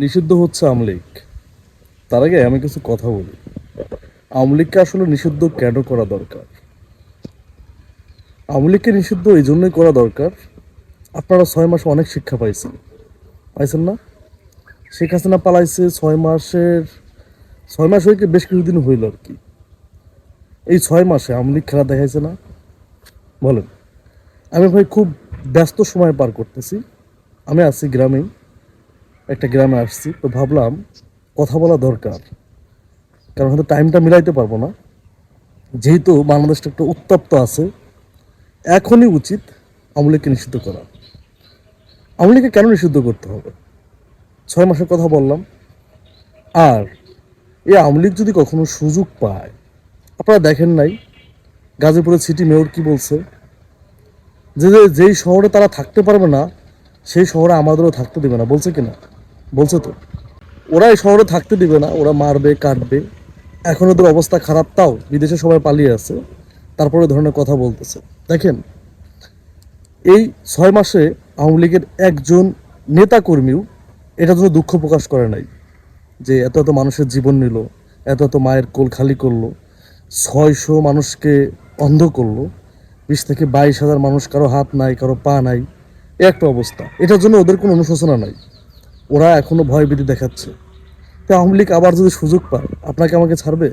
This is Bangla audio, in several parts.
নিষিদ্ধ হচ্ছে আমলিক তার আগে আমি কিছু কথা বলি। আমলিককে আসলে নিষিদ্ধ কেন করা দরকার? আমলিককে নিষিদ্ধ এই জন্যই করা দরকার, আপনারা ছয় মাসে অনেক শিক্ষা পাইছেন। পাইছেন না? শেখ হাসিনা পালাইছে, ছয় মাসের, ছয় মাস হয়ে বেশ কিছুদিন হইল আর কি। এই ছয় মাসে আমলিক খেলা দেখাইছে না? বলেন। আমি ভাই খুব ব্যস্ত সময় পার করতেছি। আমি আছি গ্রামেই একটা গ্রামে আসছি, তো ভাবলাম কথা বলা দরকার। কারণ হয়তো টাইমটা মিলাইতে পারব না। যেহেতু বাংলাদেশটা একটা উত্তপ্ত আছে, এখনই উচিত আমলিকে নিষিদ্ধ করা। আমলিকে কেন নিষিদ্ধ করতে হবে? ছয় মাসের কথা বললাম। আর এই আমলিক যদি কখনো সুযোগ পায়, আপনারা দেখেন নাই, গাজীপুরের সিটি মেয়র কি বলছে? যে যেই শহরে তারা থাকতে পারবে না, সেই শহরে আমাদেরও থাকতে দেবে না। বলছে কিনা? বলছে তো। ওরা এই শহরে থাকতে দিবে না, ওরা মারবে, কাটবে। এখন ওদের অবস্থা খারাপ তাও, বিদেশে সবাই পালিয়ে আছে। তারপরে ধরনের কথা বলতেছে। দেখেন, এই ছয় মাসে আওয়ামী লীগের একজন নেতা কর্মীও এটার জন্য দুঃখ প্রকাশ করে নাই। যে এত এত মানুষের জীবন নিল, এত এত মায়ের কোল খালি করল, ছয়শো মানুষকে অন্ধ করল, বিশ থেকে বাইশ হাজার মানুষ কারও হাত নাই, কারও পা নাই, এ একটা অবস্থা। এটার জন্য ওদের কোনো অনুশোচনা নাই। ওরা এখনও ভয়ভীতি দেখাচ্ছে। তো আওয়ামী লীগ আবার যদি সুযোগ পায়, আপনাকে আমাকে ছাড়বে?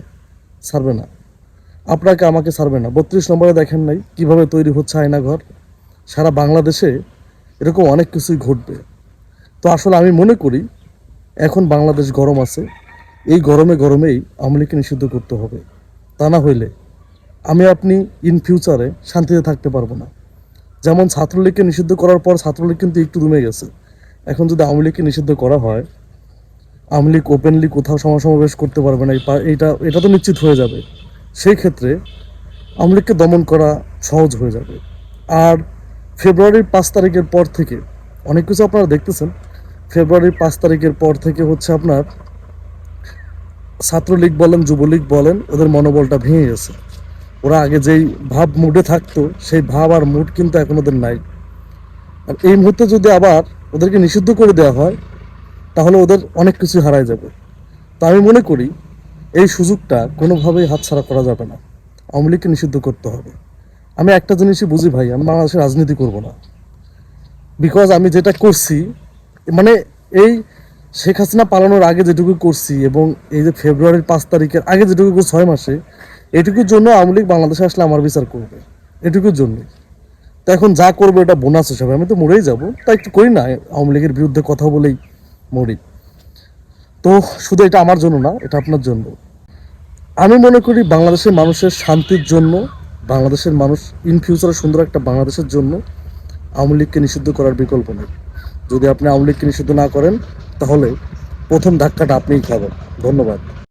ছাড়বে না। আপনাকে আমাকে ছাড়বে না। বত্রিশ নম্বরে দেখেন নাই কীভাবে তৈরি হচ্ছে আয়নাঘর সারা বাংলাদেশে এরকম অনেক কিছুই ঘটবে। তো আসলে আমি মনে করি, এখন বাংলাদেশ গরম আছে। এই গরমে গরমেই আওয়ামী লীগকে নিষিদ্ধ করতে হবে। তা না হইলে আমি আপনি ইন ফিউচারে শান্তিতে থাকতে পারব না। যেমন ছাত্রলীগকে নিষিদ্ধ করার পর ছাত্রলীগ কিন্তু একটু দমে গেছে। এখন যদি আওয়ামী লীগকে নিষিদ্ধ করা হয়, আওয়ামী লীগ ওপেনলি কোথাও সমাবেশ করতে পারবে না এইটা, এটা তো নিশ্চিত হয়ে যাবে। সেই ক্ষেত্রে আওয়ামী লীগকে দমন করা সহজ হয়ে যাবে। আর ফেব্রুয়ারির পাঁচ তারিখের পর থেকে, অনেক কিছু আপনারা দেখতেছেন, ফেব্রুয়ারির পাঁচ তারিখের পর থেকে হচ্ছে আপনার ছাত্রলীগ বলেন, যুবলীগ বলেন, ওদের মনোবলটা ভেঙে গেছে। ওরা আগে যেই ভাব মুডে থাকতো, সেই ভাব আর মুড কিন্তু এখন ওদের নাই। আর এই মুহূর্তে যদি আবার ওদেরকে নিষিদ্ধ করে দেওয়া হয়, তাহলে ওদের অনেক কিছু হারায় যাবে। তো আমি মনে করি, এই সুযোগটা কোনোভাবেই হাতছাড়া করা যাবে না। আওয়ামী লীগকে নিষিদ্ধ করতে হবে। আমি একটা জিনিসই বুঝি ভাই, আমি বাংলাদেশের রাজনীতি করব না। বিকজ আমি যেটা করছি মানে এই শেখ হাসিনা পালানোর আগে যেটুকু করছি এবং এই যে ফেব্রুয়ারির পাঁচ তারিখের আগে যেটুকু ছয় মাসে, এটুকুর জন্য আওয়ামী লীগ বাংলাদেশে আসলে আমার বিচার করবে। এটুকুর জন্য তো এখন যা করব এটা বোনাস হিসাবে। আমি তো মরেই যাব। তা একটু করি না, আওয়ামী লীগের বিরুদ্ধে কথা বলেই মরি। তো শুধু এটা আমার জন্য না, এটা আপনার জন্য। আমি মনে করি বাংলাদেশের মানুষের শান্তির জন্য, বাংলাদেশের মানুষ ইন ফিউচারে সুন্দর একটা বাংলাদেশের জন্য আওয়ামী লীগকে নিষিদ্ধ করার বিকল্প নেই। যদি আপনি আওয়ামী লীগকে নিষিদ্ধ না করেন, তাহলে প্রথম ধাক্কাটা আপনিই খাবেন। ধন্যবাদ।